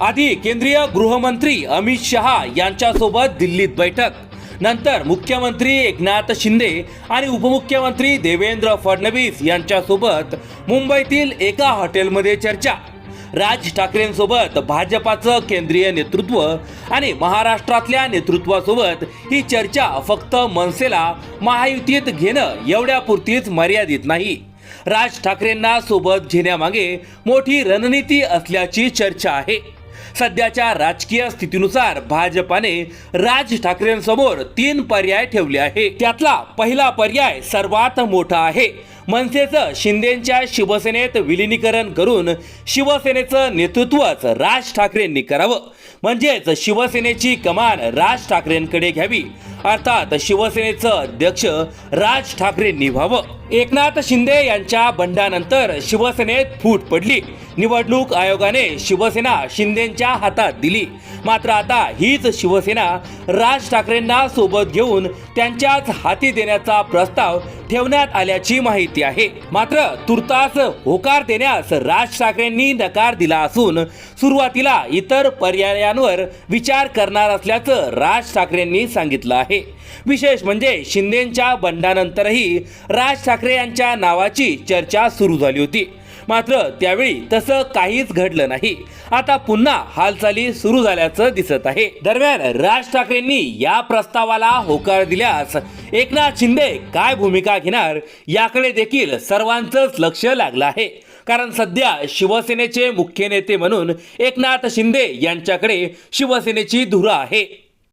आधी केंद्रीय गृहमंत्री अमित शहा यांच्यासोबत दिल्लीत बैठक. नंतर मुख्यमंत्री एकनाथ शिंदे आणि उपमुख्यमंत्री देवेंद्र फडणवीस यांच्यासोबत मुंबईतील एका हॉटेलमध्ये चर्चा. राज ठाकरेंसोबत भाजपाचं केंद्रीय नेतृत्व आणि महाराष्ट्रातल्या नेतृत्वासोबत ही चर्चा फक्त मनसेला महायुतीत घेणं एवढ्यापुरतीच मर्यादित नाही. राज ठाकरेंना सोबत घेण्यामागे मोठी रणनीती असल्याची चर्चा आहे. सध्याच्या राजकीय स्थितीनुसार भाजपाने राज ठाकरेंसमोर तीन पर्याय ठेवले आहे त्यातला पहिला पर्याय सर्वात मोठा आहे. मनसेचं शिंदेच्या शिवसेनेत विलिनीकरण करून शिवसेनेचं नेतृत्वच राज ठाकरेंनी करावं. म्हणजेच शिवसेनेची कमान राज ठाकरेंकडे घ्यावी. अर्थात शिवसेनेचं अध्यक्ष राज ठाकरेंनी व्हावं एकनाथ शिंदे यांच्या बंडानंतर शिवसेनेत फूट पडली. निवडणूक आयोगाने शिवसेना शिंदेच्या हातात दिली. मात्र आता हीच शिवसेना राज ठाकरेंना सोबत घेऊन त्यांच्याच हाती देण्याचा प्रस्ताव ठेवण्यात आल्याची माहिती आहे. मात्र तुर्तास होकार देण्यास राज ठाकरेंनी नकार दिला असून सुरुवातीला इतर पर्यायांवर विचार करणार असल्याचं राज ठाकरेंनी सांगितलं आहे. विशेष म्हणजे शिंदेच्या बंडानंतरही राज ठाकरे यांच्या नावाची चर्चा सुरू झाली होती. मात्र त्यावेळी तसं काहीच घडलं नाही. आता पुन्हा हालचाली सुरू झाल्याचं दिसत आहे. दरम्यान राज ठाकरेंनी या प्रस्तावाला होकार दिल्यास एकनाथ शिंदे काय भूमिका घेणार याकडे देखील सर्वांचंच लक्ष लागलं आहे. कारण सध्या शिवसेनेचे मुख्य नेते म्हणून एकनाथ शिंदे यांच्याकडे शिवसेनेची धुरा आहे.